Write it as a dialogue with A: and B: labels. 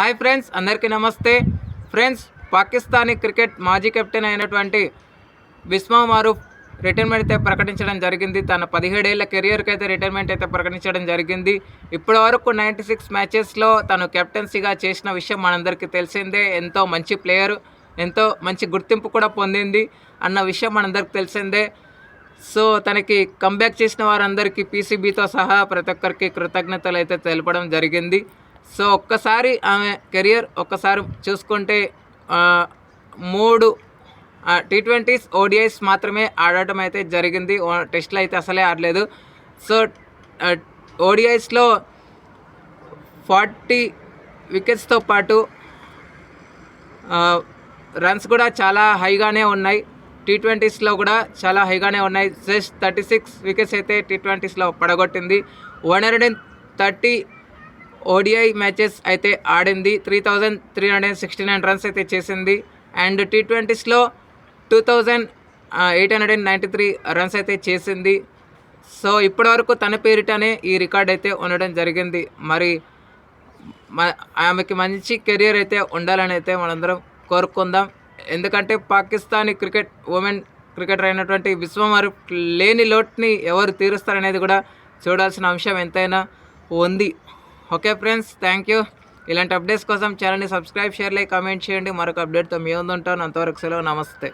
A: Hi friends అందరికీ నమస్తే. Friends Pakistani cricket మాజీ కెప్టెన్ అయినటువంటి బిస్మా మారూఫ్ రిటైర్మెంట్ అయితే ప్రకటించడం జరిగింది. తన పదిహేడేళ్ళ కెరియర్కి అయితే రిటైర్మెంట్ అయితే ప్రకటించడం జరిగింది. ఇప్పటి వరకు నైంటీ సిక్స్ మ్యాచెస్లో తను కెప్టెన్సీగా చేసిన విషయం మనందరికీ తెలిసిందే. ఎంతో మంచి ప్లేయర్ ఎంతో మంచి గుర్తింపు కూడా పొందింది అన్న విషయం మనందరికీ తెలిసిందే. సో తనకి కంబ్యాక్ చేసిన వారందరికీ పీసీబీతో సహా ప్రతి ఒక్కరికి కృతజ్ఞతలు అయితే తెలపడం జరిగింది. సో ఒక్కసారి ఆమె కెరియర్ ఒక్కసారి చూసుకుంటే మూడు టీ ట్వంటీస్ ఓడిఐస్ మాత్రమే ఆడటం అయితే జరిగింది. టెస్ట్లు అయితే అసలే ఆడలేదు. సో ఓడిఐస్లో ఫార్టీ వికెట్స్తో పాటు రన్స్ కూడా చాలా హైగానే ఉన్నాయి. టీ ట్వంటీస్లో కూడా చాలా హైగానే ఉన్నాయి. జస్ట్ థర్టీ సిక్స్ వికెట్స్ అయితే టీ ట్వంటీస్లో పడగొట్టింది. One hundred and thirty ODI matches అయితే ఆడింది. Three thousand three hundred and sixty nine runs అయితే చేసింది. And tea ట్వంటీస్లో two thousand eight hundred and ninety three runs అయితే చేసింది. సో ఇప్పటివరకు తన పేరిటనే ఈ రికార్డ్ అయితే ఉండడం జరిగింది. మరి ఆమెకి మంచి కెరియర్ అయితే ఉండాలని అయితే మనందరం కోరుకుందాం. ఎందుకంటే పాకిస్తానీ క్రికెట్ ఉమెన్ క్రికెటర్ అయినటువంటి విశ్వమరు లేని లోటుని ఎవరు తీరుస్తారనేది కూడా చూడాల్సిన అంశం ఎంతైనా ఉంది. ఓకే ఫ్రెండ్స్ థ్యాంక్ యూ ఇలాంటి అప్డేట్స్ కోసం ఛానల్ని సబ్స్క్రైబ్ షేర్ లైక్ కామెంట్ చేయండి. మరొక అప్డేట్తో మీ ముందు అంతవరకు సెలవు. నమస్తే.